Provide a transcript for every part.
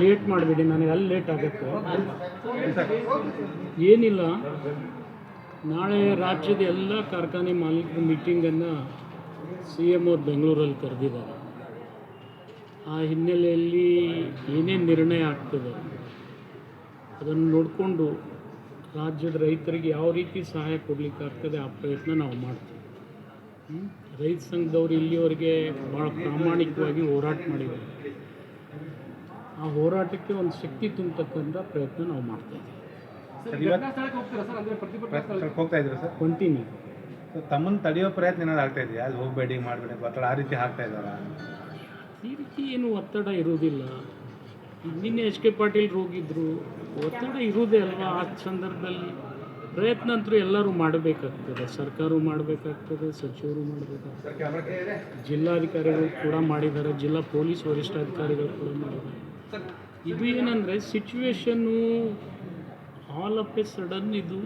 Late ಮಾಡಬೇಡಿ, ನನಗೆ ಅಲ್ಲಿ ಲೇಟ್ ಆಗುತ್ತೆ. ಏನಿಲ್ಲ, ನಾಳೆ ರಾಜ್ಯದ ಎಲ್ಲ ಕಾರ್ಖಾನೆ ಮಾಲೀಕರ ಮೀಟಿಂಗನ್ನು ಸಿ ಎಂ ಅವ್ರು ಬೆಂಗಳೂರಲ್ಲಿ ಕರೆದಿದ್ದಾರೆ. ಆ ಹಿನ್ನೆಲೆಯಲ್ಲಿ ಏನೇನು ನಿರ್ಣಯ ಆಗ್ತದೆ, ಅದನ್ನು ನೋಡಿಕೊಂಡು ರಾಜ್ಯದ ರೈತರಿಗೆ ಯಾವ ರೀತಿ ಸಹಾಯ ಕೊಡಲಿಕ್ಕೆ ಆಗ್ತದೆ ಆ ಪ್ರಯತ್ನ ನಾವು ಮಾಡ್ತೀವಿ. ರೈತ ಸಂಘದವ್ರು ಇಲ್ಲಿವರೆಗೆ ಭಾಳ ಪ್ರಾಮಾಣಿಕವಾಗಿ ಹೋರಾಟ ಮಾಡಿದ್ದಾರೆ. ಆ ಹೋರಾಟಕ್ಕೆ ಒಂದು ಶಕ್ತಿ ತುಂಬತಕ್ಕಂಥ ಪ್ರಯತ್ನ ನಾವು ಮಾಡ್ತಾ ಇದ್ದೀವಿ. ಹೋಗ್ತಾ ಇದ್ದೀರಾ ಸರ್? ಕಂಟಿನ್ಯೂ ಸರ್, ತಮ್ಮನ್ನ ತಡೆಯೋ ಪ್ರಯತ್ನ ಏನಾದ್ರು ಆಗ್ತಾ ಇದೆಯಾ? ಅಲ್ಲಿ ಹೋಗಬೇಡಿ ಮಾಡಬೇಡಿ ಒತ್ತಡ ಆ ರೀತಿ ಹಾಕ್ತಾ ಇದ್ದಾರ? ಈ ರೀತಿ ಏನು ಒತ್ತಡ ಇರುವುದಿಲ್ಲ. ನಿನ್ನೆ ಎಚ್ ಕೆ ಪಾಟೀಲ್ ಹೋಗಿದ್ರು. ಒತ್ತಡ ಇರುವುದೇ ಅಲ್ವಾ? ಆ ಸಂದರ್ಭದಲ್ಲಿ ಪ್ರಯತ್ನ ಅಂತೂ ಎಲ್ಲರೂ ಮಾಡಬೇಕಾಗ್ತದೆ. ಸರ್ಕಾರವು ಮಾಡಬೇಕಾಗ್ತದೆ ಸಚಿವರು ಮಾಡಬೇಕಾಗ್ತದೆ. ಜಿಲ್ಲಾಧಿಕಾರಿಗಳು ಕೂಡ ಮಾಡಿದ್ದಾರೆ. ಜಿಲ್ಲಾ ಪೊಲೀಸ್ ವರಿಷ್ಠಾಧಿಕಾರಿಗಳು ಕೂಡ ಮಾಡಿದ್ದಾರೆ. ಇದು ಏನಂದರೆ ಸಿಚುವೇಶನ್ನು ಆಲ್ ಆಫ್ ಎ ಸಡನ್ ಇದು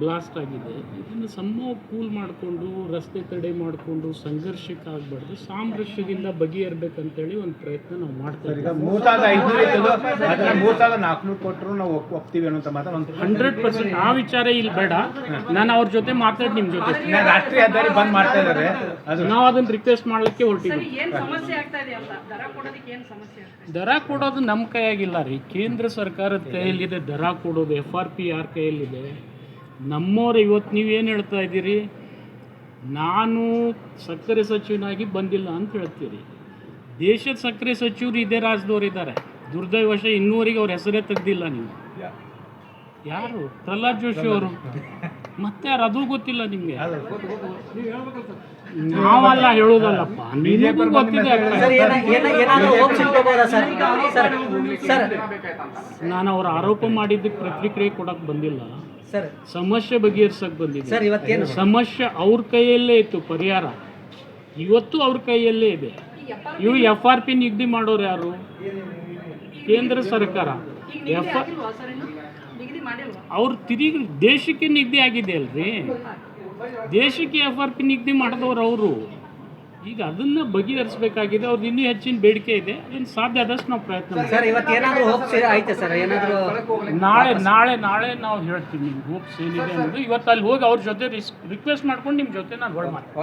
ಬ್ಲಾಸ್ಟ್ ಆಗಿದೆ. ಇದನ್ನು ಸಮ ಕೂಲ್ ಮಾಡಿಕೊಂಡು ರಸ್ತೆ ತಡೆ ಮಾಡಿಕೊಂಡು ಸಂಘರ್ಷಕ್ಕೆ ಆಗಬಾರ್ದು. ಸಾಮರಸ್ಯದಿಂದ ಬಗೆಹರ್ಬೇಕಂತೇಳಿ ಒಂದು ಪ್ರಯತ್ನ ನಾವು ಮಾಡ್ತೇವೆ ಸರ್ ಈಗ ಇದ್ದೀವಿ. ಮೂರ್ ಸಾವಿರದ ಐದುನೂರು ಇದ್ದದ್ದು ಅದನ್ನ ಮೂರ್ ಸಾವಿರದ ನಾಲ್ಕುನೂರು ಕೊಟ್ಟರು ನಾವು ಒಪ್- ಒಪ್ತೀವಿ ಅನ್ನೋ ಮಾತ್ರ ಒಂದು ಹಂಡ್ರೆಡ್ ಪರ್ಸೆಂಟ್ ಆ ವಿಚಾರ ಇಲ್ಲಿ ಬೇಡ. ನಾನು ಅವ್ರ ಜೊತೆ ಮಾತಾಡಿ ನಿಮ್ಮ ಜೊತೆ. ಇನ್ನ ರಾಷ್ಟ್ರೀಯ ಹೆದ್ದಾರಿ ಬಂದ್ ಮಾಡ್ತಾ ಇದ್ದಾರೆ ಅದು ನಾವು ಅದನ್ನು ರಿಕ್ವೆಸ್ಟ್ ಮಾಡಲಿಕ್ಕೆ ಹೊರಟಿದ್ದೀವಿ ಏನ್ ಸಮಸ್ಯೆ ಆಗ್ತಾ ಇದೆ ಅಂತ? ದರ ಕೊಡೋದಕ್ಕೆ ಏನ್ ಸಮಸ್ಯೆ ಆಗ್ತಾ ಇದೆ? ದರ ಕೊಡೋದು ನಮ್ಮ ಕೈಯಾಗಿಲ್ಲ ರೀ. ಕೇಂದ್ರ ಸರ್ಕಾರದ ಕೈಯಲ್ಲಿದೆ ದರ ಕೊಡೋದು ಎಫ್ ಆರ್ ಪಿ ಯಾರ ಕೈಯಲ್ಲಿದೆ? ನಮ್ಮವ್ರು ಇವತ್ತು ನೀವೇನು ಹೇಳ್ತಾ ಇದ್ದೀರಿ? ನಾನು ಸಕ್ಕರೆ ಸಚಿವನಾಗಿ ಬಂದಿಲ್ಲ ಅಂತ ಹೇಳ್ತೀರಿ. ದೇಶದ ಸಕ್ಕರೆ ಸಚಿವರು ಇದೇ ರಾಜ್ಯದವ್ರು ಇದ್ದಾರೆ. ದುರ್ದೈವಶ ಇನ್ನೂವರೆಗೆ ಅವ್ರ ಹೆಸರೇ ತೆಗ್ದಿಲ್ಲ ನೀವು. ಯಾರು? ಪ್ರಹ್ಲಾದ್ ಜೋಶಿ ಅವರು. ಮತ್ತೆ ಯಾರು ಅದು ಗೊತ್ತಿಲ್ಲ ನಿಮಗೆ? ನಾವಲ್ಲ ಹೇಳೋದಲ್ಲಪ್ಪ. ನಿಮಗೂ ಗೊತ್ತಿದೆ ಸರ್ ಏನ ಏನ ಏನಾದರೂ ಹೋಗಿ ಸಿಕ್ಕೋಬೋದಾ ಸರ್? ಸರ್ ಸರ್ ನಾನು ಅವ್ರ ಆರೋಪ ಮಾಡಿದ್ದಕ್ಕೆ ಪ್ರತಿಕ್ರಿಯೆ ಕೊಡಕ್ಕೆ ಬಂದಿಲ್ಲ. ಸರ್ ಸಮಸ್ಯೆ ಬಗೆಹರಿಸಕ್ಕೆ ಬಂದಿದ್ದೆ ಸಮಸ್ಯೆ ಅವ್ರ ಕೈಯಲ್ಲೇ ಇತ್ತು ಪರಿಹಾರ. ಇವತ್ತು ಅವ್ರ ಕೈಯಲ್ಲೇ ಇದೆ. ಇವು ಎಫ್ ಆರ್ ಪಿ ನಿಗದಿ ಮಾಡೋರು ಯಾರು? ಕೇಂದ್ರ ಸರ್ಕಾರ. ಎಫ್ ಅವ್ರು ತಿರುಗಿ ದೇಶಕ್ಕೆ ನಿಗದಿ ಆಗಿದೆ ಅಲ್ರಿ. ದೇಶಕ್ಕೆ ಎಫ್ ಆರ್ ಪಿ ನಿಗದಿ ಮಾಡಿದವ್ರು ಅವರು. ಈಗ ಅದನ್ನ ಬಗೆಹರಿಸಬೇಕಾಗಿದೆ. ಅವ್ರದ್ದು ಇನ್ನೂ ಹೆಚ್ಚಿನ ಬೇಡಿಕೆ ಇದೆ. ಅದನ್ನು ಸಾಧ್ಯ ಆದಷ್ಟು ನಾವು ಪ್ರಯತ್ನ ಸರ್ ಇವತ್ತು ಏನಾದರೂ ಹೋಗಿ ಆಯ್ತಾ ಸರ್? ಏನಾದರೂ ನಾಳೆ ನಾಳೆ ನಾಳೆ ನಾವು ಹೇಳ್ತೀವಿ ನಿಮ್ಗೆ. ಹೋಪ್ಸ್ ಏನಿದೆ ಅನ್ನೋದು. ಇವತ್ತು ಅಲ್ಲಿ ಹೋಗಿ ಅವ್ರ ಜೊತೆ ರಿಕ್ವೆಸ್ಟ್ ಮಾಡ್ಕೊಂಡು ನಿಮ್ಮ ಜೊತೆ ನಾನು ಹೊರಡ್ ಮಾಡ್ತೀನಿ.